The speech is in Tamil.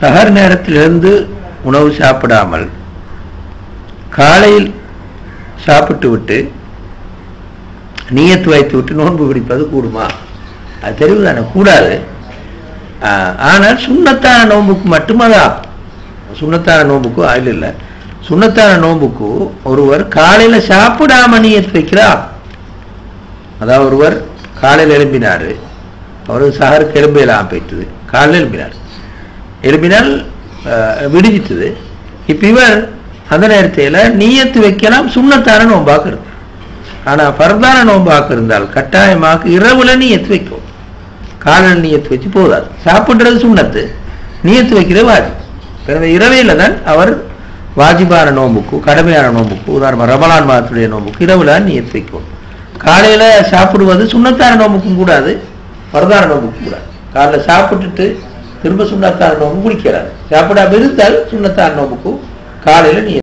சகர் நேரத்திலிருந்து உணவு சாப்பிடாமல் காலையில் சாப்பிட்டு விட்டு நீயத்து வைத்து விட்டு நோன்பு பிடிப்பது கூடுமா? அது தெரிவுதானே? கூடாது. ஆஹ், ஆனால் சுண்ணத்தான நோன்புக்கு மட்டுமதான் சுண்ணத்தான நோன்புக்கும் ஆயில் இல்லை. சுண்ணத்தான நோன்புக்கு ஒருவர் காலையில சாப்பிடாம நீயத்து வைக்கிறார் அதாவது ஒருவர் காலையில் எழும்பினாரு. அவருக்கு சகருக்கு எலும்பு எல்லாம் போயிட்டுது. காலையில் எழும்பினார். எழுப்பினால் விடுவித்தது. இப்போ இப்ப இவர் அந்த நேரத்தில் நீயத்து வைக்கலாம் சுண்ணத்தான நோம்பாக்குறது ஆனா பரதான நோம்பாக்கு இருந்தால் கட்டாயமாக இரவுல நீயத்து வைக்கும். காலன் நீயத்து வச்சு போதாது. சாப்பிடுறது சுண்ணத்து. நீயத்து வைக்கிறது வாஜி. எனவே இரவையில தான் அவர் வாஜிபான நோம்புக்கு கடமையான நோம்புக்கு உதாரணமாக ரமலான் மாதத்துடைய நோம்புக்கு இரவுல நீயத்து வைக்கும். காலையில சாப்பிடுவது சுண்ணத்தான நோம்புக்கும் கூடாது பரதான நோம்புக்கும் கூடாது. காலைல சாப்பிட்டுட்டு திரும்ப சுண்ணத்தான நோம்பு குடிக்கிறார் சாப்பிடாம இருந்தால் சுண்ணத்தான நோம்புக்கு காலையில் நீ